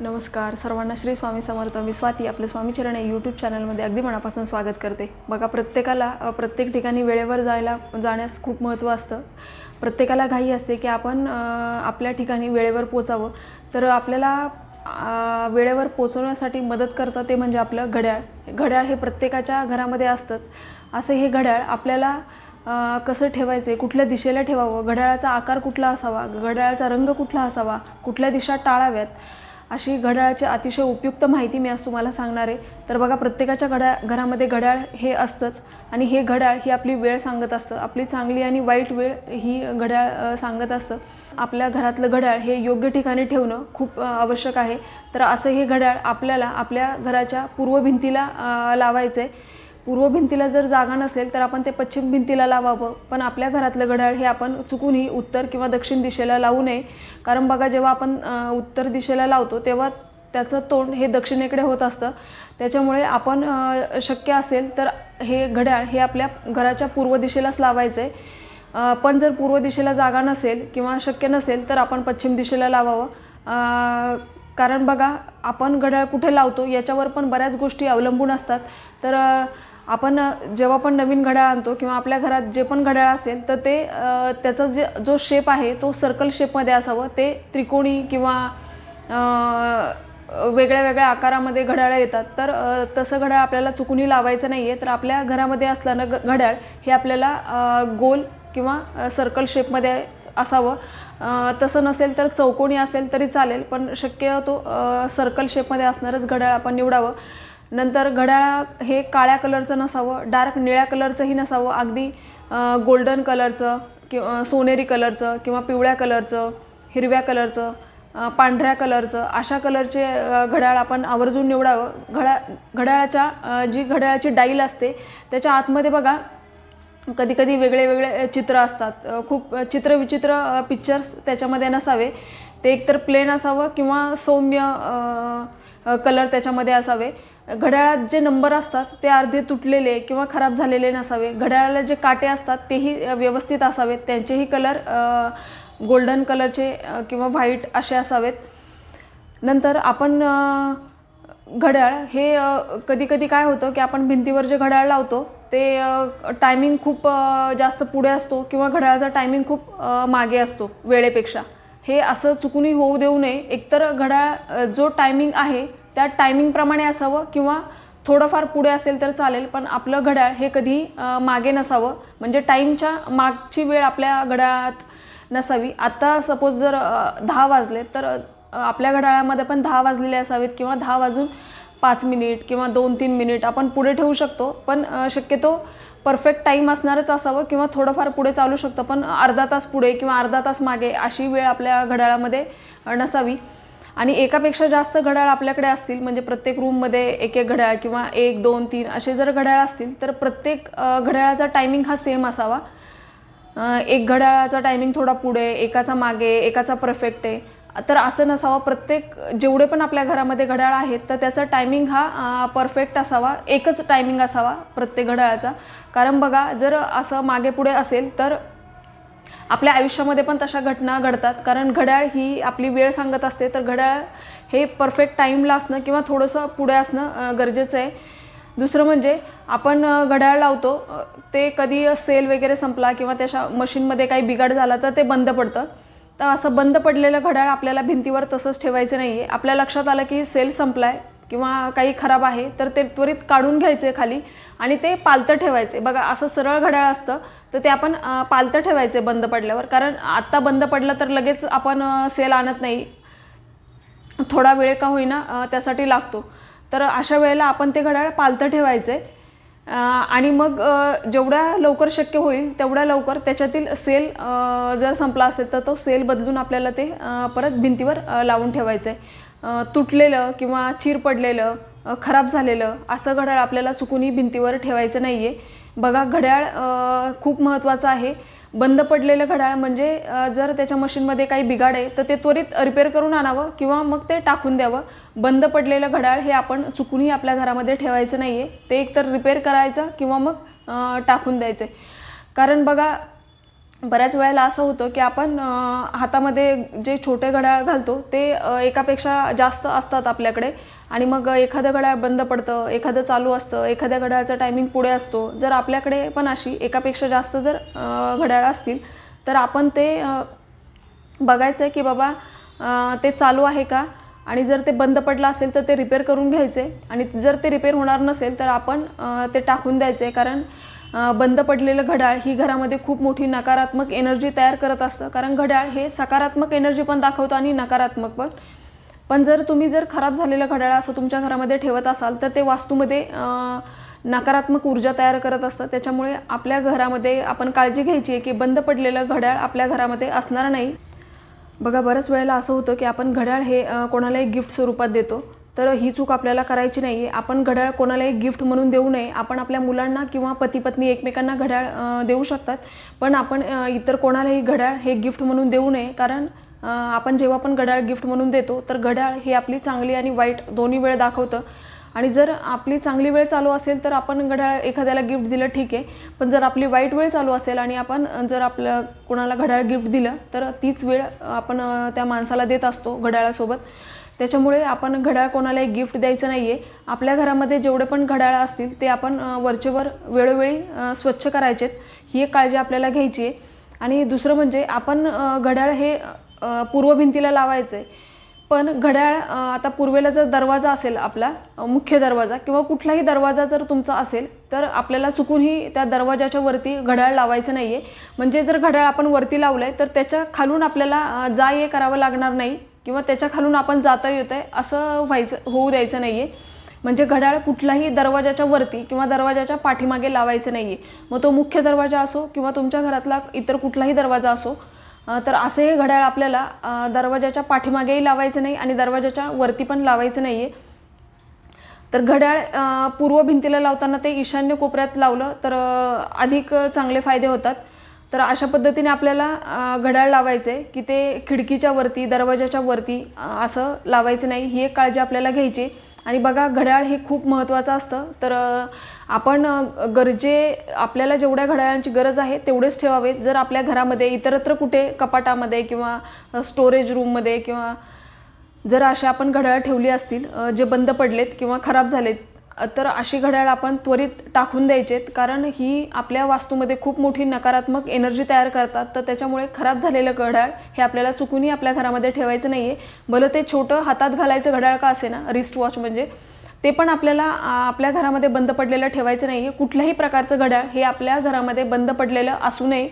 नमस्कार. सर्वांना श्री स्वामी समर्थ. मी स्वाती आपलं स्वामीचरण या यूट्यूब चॅनलमध्ये अगदी मनापासून स्वागत करते. बघा प्रत्येकाला प्रत्येक ठिकाणी वेळेवर जायला जाण्यास खूप महत्त्व असतं. प्रत्येकाला घाई असते की आपण आपल्या ठिकाणी वेळेवर पोचावं. तर आपल्याला वेळेवर पोचवण्यासाठी मदत करतं ते म्हणजे आपलं घड्याळ. घड्याळ हे प्रत्येकाच्या घरामध्ये असतंच. असं हे घड्याळ आपल्याला कसं ठेवायचं आहे कुठल्या दिशेला ठेवावं घड्याळाचा आकार कुठला असावा घड्याळाचा रंग कुठला असावा कुठल्या दिशा टाळाव्यात अशी घड्याळाची अतिशय उपयुक्त माहिती मी आज तुम्हाला सांगणार आहे. तर बघा प्रत्येकाच्या घड्या घरामध्ये घड्याळ हे असतंच. आणि हे घड्याळ ही आपली वेळ सांगत असतं. आपली चांगली आणि वाईट वेळ ही घड्याळ सांगत असतं. आपल्या घरातलं घड्याळ हे योग्य ठिकाणी ठेवणं खूप आवश्यक आहे. तर असं हे घड्याळ आपल्याला आपल्या घराच्या पूर्व भिंतीला लावायचं आहे पूर्व भिंतीला जर जागा नसेल तर आपण ते पश्चिम भिंतीला लावावं. पण आपल्या घरातलं घड्याळ हे आपण चुकूनही उत्तर किंवा दक्षिण दिशेला लावू नये. कारण बघा जेव्हा आपण उत्तर दिशेला लावतो तेव्हा त्याचं तोंड हे दक्षिणेकडे होत असतं. त्याच्यामुळे आपण शक्य असेल तर हे घड्याळ हे आपल्या घराच्या पूर्व दिशेलाच लावायचं आहे पण जर पूर्व दिशेला जागा नसेल किंवा शक्य नसेल तर आपण पश्चिम दिशेला लावावं. कारण बघा आपण घड्याळ कुठे लावतो याच्यावर पण बऱ्याच गोष्टी अवलंबून असतात. तर आपण जेव्हा पण नवीन घड्याळ आणतो किंवा आपल्या घरात जे पण घड्याळ असेल तर ते त्याचा जे जो शेप आहे तो सर्कल शेपमध्ये असावं. ते त्रिकोणी किंवा वेगळ्या वेगळ्या आकारामध्ये घड्याळं येतात. तर तसं घड्याळ आपल्याला चुकूनही लावायचं नाही आहे तर आपल्या घरामध्ये असल्यानं ग घड्याळ हे आपल्याला गोल किंवा सर्कल शेपमध्ये असावं. तसं नसेल तर चौकोनी असेल तरी चालेल पण शक्यतो सर्कल शेपमध्ये असणारच घड्याळ आपण निवडावं. नंतर घड्याळ हे काळ्या कलरचं नसावं डार्क निळ्या कलरचंही नसावं अगदी गोल्डन कलरचं किंवा सोनेरी कलरचं किंवा पिवळ्या कलरचं हिरव्या कलरचं पांढऱ्या कलरचं अशा कलरचे घड्याळ आपण आवर्जून निवडावं. घड्या घड्याळाच्या जी घड्याळाची डाईल असते त्याच्या आतमध्ये बघा कधी कधी वेगळे वेगळे चित्र असतात. खूप चित्र विचित्र पिक्चर्स त्याच्यामध्ये नसावे. ते एकतर प्लेन असावं किंवा सौम्य कलर त्याच्यामध्ये असावे. घड्याळात जे नंबर असतात ते अर्धे तुटलेले किंवा खराब झालेले नसावे. घड्याळाला जे काटे असतात तेही व्यवस्थित असावेत. त्यांचेही कलर गोल्डन कलरचे किंवा व्हाईट असे असावेत. नंतर आपण घड्याळ हे कधी कधी काय होतं की आपण भिंतीवर जे घड्याळ लावतो ते टायमिंग खूप जास्त पुढे असतो किंवा घड्याळाचा टायमिंग खूप मागे असतो वेळेपेक्षा. हे असं चुकूनही होऊ देऊ नये. एकतर घड्याळ जो टायमिंग आहे त्या टायमिंगप्रमाणे असावं किंवा थोडंफार पुढे असेल तर चालेल पण आपलं घड्याळ हे कधी मागे नसावं. म्हणजे टाईमच्या मागची वेळ आपल्या घड्याळात नसावी. आत्ता सपोज जर दहा वाजले तर आपल्या घड्याळामध्ये पण दहा वाजलेले असावेत किंवा दहा वाजून पाच मिनिट किंवा दोन तीन मिनिट आपण पुढे ठेवू शकतो. पण शक्यतो परफेक्ट टाईम असणारच असावं किंवा थोडंफार पुढे चालू शकतं. पण अर्धा तास पुढे किंवा अर्धा तास मागे अशी वेळ आपल्या घड्याळामध्ये नसावी. आणि एकापेक्षा जास्त घड्याळ आपल्याकडे असतील म्हणजे प्रत्येक रूममध्ये एक एक घड्याळ किंवा एक दोन तीन असे जर घड्याळ असतील तर प्रत्येक घड्याळाचा टायमिंग हा सेम असावा. एक घड्याळाचा टायमिंग थोडा पुढे एकाचा मागे एकाचा परफेक्ट आहे. तर असं नसावं. प्रत्येक जेवढे पण आपल्या घरामध्ये घड्याळ आहेत तर त्याचा टायमिंग हा परफेक्ट असावा. एकच टायमिंग असावा प्रत्येक घड्याळाचा. कारण बघा जर असं मागे पुढे असेल तर आपल्या आयुष्यामध्ये पण तशा घटना घडतात. कारण घड्याळ ही आपली वेळ सांगत असते तर घड्याळ हे परफेक्ट टाईमला असणं किंवा थोडंसं पुढे असणं गरजेचं आहे. दुसरं म्हणजे आपण घड्याळ लावतो ते कधी सेल वगैरे संपला किंवा त्याच्या मशीनमध्ये काही बिघाड झाला तर ते बंद पडतं. तर असं बंद पडलेलं घड्याळ आपल्याला भिंतीवर तसंच ठेवायचं नाही आहे आपल्या लक्षात आलं की सेल संपला आहे किंवा काही खराब आहे तर ते त्वरित काढून घ्यायचे खाली आणि ते पालतं ठेवायचे बघा असं सरळ घड्याळ असतं तर ते आपण पालतं ठेवायचे बंद पडल्यावर. कारण आत्ता बंद पडलं तर लगेच आपण सेल आणत नाही. थोडा वेळ का होईना त्यासाठी लागतो. तर अशा वेळेला आपण ते घड्याळ पालतं ठेवायचे. आणि मग जेवढ्या लवकर शक्य होईल तेवढ्या लवकर त्याच्यातील सेल जर संपला असेल तर तो सेल बदलून आपल्याला ते परत भिंतीवर लावून ठेवायचं. आहे तुटलेलं किंवा चीर पडलेलं खराब झालेलं असं घड्याळ आपल्याला चुकूनही भिंतीवर ठेवायचं नाही आहे बघा घड्याळ खूप महत्त्वाचं आहे. बंद पडलेलं घड्याळ म्हणजे जर त्याच्या मशीनमध्ये काही बिघाड आहे तर ते त्वरित रिपेअर करून आणावं किंवा मग ते टाकून द्यावं. बंद पडलेलं घड्याळ हे आपण चुकूनही आपल्या घरामध्ये ठेवायचं नाही आहे ते एकतर रिपेअर करायचं किंवा मग टाकून द्यायचं कारण बघा बऱ्याच वेळेला असं होतं की आपण हातामध्ये जे छोटे घड्याळ घालतो ते एकापेक्षा जास्त असतात आपल्याकडे. आणि मग एखादं घड्याळ बंद पडतं एखादं चालू असतं एखाद्या घड्याळाचा टायमिंग पुढे असतो. जर आपल्याकडे पण अशी एकापेक्षा जास्त जर घड्याळ असतील तर आपण ते बघायचं आहे की बाबा ते चालू आहे का? आणि जर ते बंद पडलं असेल तर ते रिपेअर करून घ्यायचे आणि जर ते रिपेअर होणार नसेल तर आपण ते टाकून द्यायचे कारण बंद पडलेलं घड्याळ ही घरामध्ये खूप मोठी नकारात्मक एनर्जी तयार करत असतं. कारण घड्याळ हे सकारात्मक एनर्जी पण दाखवतं आणि नकारात्मक पण. पण जर तुम्ही जर खराब झालेलं घड्याळ असं तुमच्या घरामध्ये ठेवत असाल तर ते वास्तूमध्ये नकारात्मक ऊर्जा तयार करत असतं. त्याच्यामुळे आपल्या घरामध्ये आपण काळजी घ्यायची आहे की बंद पडलेलं घड्याळ आपल्या घरामध्ये असणार नाही. बघा बऱ्याच वेळेला असं होतं की आपण घड्याळ हे कोणालाही गिफ्ट स्वरूपात देतो. तर ही चूक आपल्याला करायची नाही. आहे आपण घड्याळ कोणालाही गिफ्ट म्हणून देऊ नये. आपण आपल्या मुलांना किंवा पती पत्नी एकमेकांना घड्याळ देऊ शकतात. पण आपण इतर कोणालाही घड्याळ हे गिफ्ट म्हणून देऊ नये. कारण आपण जेव्हा पण घड्याळ गिफ्ट म्हणून देतो तर घड्याळ ही आपली चांगली आणि वाईट दोन्ही वेळ दाखवतं. आणि जर आपली चांगली वेळ चालू असेल तर आपण घड्याळ एखाद्याला गिफ्ट दिलं ठीक आहे. पण जर आपली वाईट वेळ चालू असेल आणि आपण जर आपलं कोणाला घड्याळ गिफ्ट दिलं तर तीच वेळ आपण त्या माणसाला देत असतो घड्याळासोबत. त्याच्यामुळे आपण घड्याळ कोणालाही गिफ्ट द्यायचं नाही आहे आपल्या घरामध्ये जेवढे पण घड्याळ असतील ते आपण वरचेवर वेळोवेळी स्वच्छ करायचेत. ही एक काळजी आपल्याला घ्यायची आहे आणि दुसरं म्हणजे आपण घड्याळ हे पूर्व भिंतीला लावायचं आहे पण घड्याळ आता पूर्वेला जर दरवाजा असेल आपला मुख्य दरवाजा किंवा कुठलाही दरवाजा जर तुमचा असेल तर आपल्याला चुकूनही त्या दरवाजाच्या वरती घड्याळ लावायचं नाही आहे म्हणजे जर घड्याळ आपण वरती लावलं आहे तर त्याच्या खालून आपल्याला जा ये करावं लागणार नाही. किंवा त्याच्या खालून आपण जाता येत आहे असं व्हायचं होऊ द्यायचं नाही आहे म्हणजे घड्याळ कुठलाही दरवाजाच्या वरती किंवा दरवाजाच्या पाठीमागे लावायचं नाही आहे मग तो मुख्य दरवाजा असो किंवा तुमच्या घरातला इतर कुठलाही दरवाजा असो तर असे हे घड्याळ आपल्याला दरवाजाच्या पाठीमागेही लावायचं नाही आणि दरवाजाच्या वरती पण लावायचं नाही आहे तर घड्याळ पूर्व भिंतीला लावताना ते ईशान्य कोपऱ्यात लावलं तर अधिक चांगले फायदे होतात. तर अशा पद्धतीने आपल्याला घड्याळ लावायचं आहे की ते खिडकीच्या वरती दरवाजाच्या वरती असं लावायचं नाही. ही एक काळजी आपल्याला घ्यायची. आणि बघा घड्याळ हे खूप महत्त्वाचं असतं. तर आपण गरजे आपल्याला जेवढ्या घड्याळांची गरज आहे तेवढेच ठेवावे. जर आपल्या घरामध्ये इतरत्र कुठे कपाटामध्ये किंवा स्टोरेज रूममध्ये किंवा जर अशा आपण घड्याळ ठेवली असतील जे बंद पडलेत किंवा खराब झालेत तर अशी घड्याळ आपण त्वरित टाकून द्यायचेत कारण ही आपल्या वास्तूमध्ये खूप मोठी नकारात्मक एनर्जी तयार करतात. तर त्याच्यामुळे खराब झालेलं घड्याळ हे आपल्याला चुकूनही आपल्या घरामध्ये ठेवायचं नाही आहे भलं ते छोटं हातात घालायचं घड्याळ का असे ना रिस्ट वॉच म्हणजे ते पण आपल्याला आपल्या घरामध्ये बंद पडलेलं ठेवायचं नाही आहे कुठल्याही प्रकारचं घड्याळ हे आपल्या घरामध्ये बंद पडलेलं असू नये.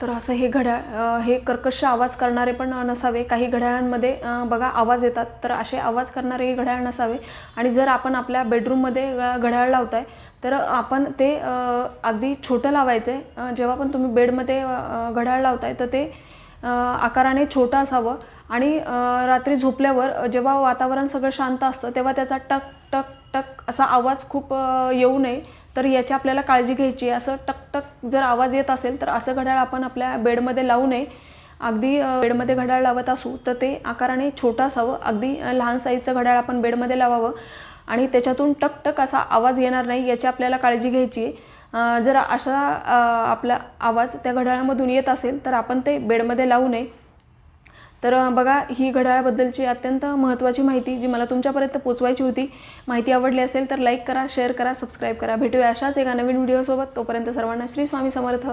तर असं हे घड्याळ हे कर्कश आवाज करणारे पण नसावे. काही घड्याळांमध्ये बघा आवाज येतात. तर असे आवाज करणारे हे घड्याळ नसावे. आणि जर आपण आपल्या बेडरूममध्ये घड्याळ घड्याळ लावताय तर आपण ते अगदी छोटं लावायचं. आहे जेव्हा पण तुम्ही बेडमध्ये घड्याळ लावताय तर ते आकाराने छोटं असावं. आणि रात्री झोपल्यावर जेव्हा वातावरण सगळं शांत असतं तेव्हा त्याचा टक टक टक असा आवाज खूप येऊ नये. तर याची आपल्याला काळजी घ्यायची आहे. असं टकटक जर आवाज येत असेल तर असं घड्याळ आपण आपल्या बेडमध्ये लावू नये. अगदी बेडमध्ये घड्याळ लावत असू तर ते आकाराने छोटं असावं. अगदी लहान साईजचं घड्याळ आपण बेडमध्ये लावावं. आणि त्याच्यातून टकटक असा आवाज येणार नाही याची आपल्याला काळजी घ्यायची आहे. जर अशा आपला आवाज त्या घड्याळामधून येत असेल तर आपण ते बेडमध्ये लावू नये. तर बघा ही घड्याळाबद्दलची अत्यंत महत्त्वाची माहिती जी मला तुमच्यापर्यंत पोचवायची होती माहिती आवडली असेल तर लाईक करा शेअर करा सबस्क्राईब करा. भेटूया अशाच एका नवीन व्हिडिओसोबत. तोपर्यंत सर्वांना श्री स्वामी समर्थ.